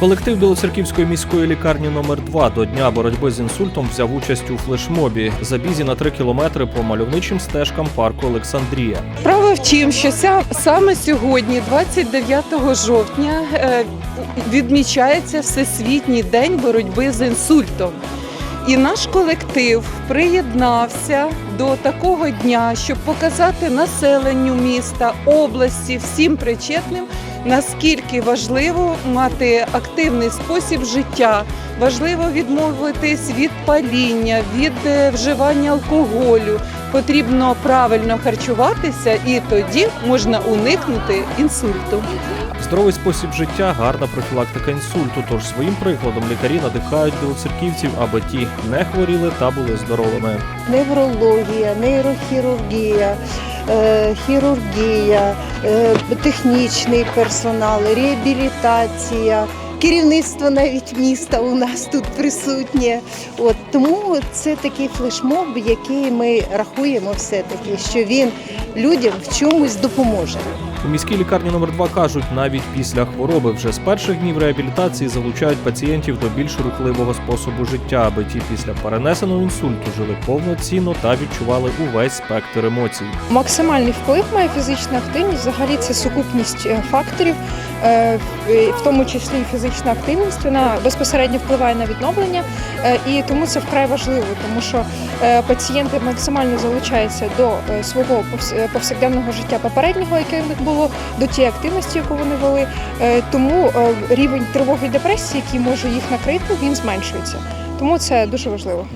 Колектив Білоцерківської міської лікарні номер 2 до дня боротьби з інсультом взяв участь у флешмобі забізі на 3 кілометри по мальовничим стежкам парку Олександрія. Справа в тім, що саме сьогодні, 29 жовтня, е, відмічається Всесвітній день боротьби з інсультом. І наш колектив приєднався до такого дня, щоб показати населенню міста, області, всім причетним, наскільки важливо мати активний спосіб життя, важливо відмовитись від паління, від е, вживання алкоголю. Потрібно правильно харчуватися, і тоді можна уникнути інсульту. Здоровий спосіб життя гарна профілактика інсульту. Тож своїм прикладом лікарі надихають білоцерківців, аби ті не хворіли та були здоровими. неврологія, нейрохірургія, хірургія, е, технічний персонал, реабілітація. Керівництво навіть міста у нас тут присутнє. От тому це такий флешмоб, який ми рахуємо все-таки, що він людям в чомусь допоможе. У міській лікарні номер 2 кажуть, навіть після хвороби вже з перших днів реабілітації залучають пацієнтів до більш рухливого способу життя, аби ті після перенесеного інсульту жили повноцінно та відчували увесь спектр емоцій. Максимальний вплив має фізична активність. Взагалі це сукупність е, факторів, е, в тому числі і фізична активність. Вона безпосередньо впливає на відновлення, е, і тому це вкрай важливо, тому що пацієнти максимально залучаються до свого повс- повсякденного життя попереднього, яке в них було, до тієї активності, яку вони вели. Е, Тому е, рівень тривоги і депресії, який може їх накрити, він зменшується. Тому це дуже важливо.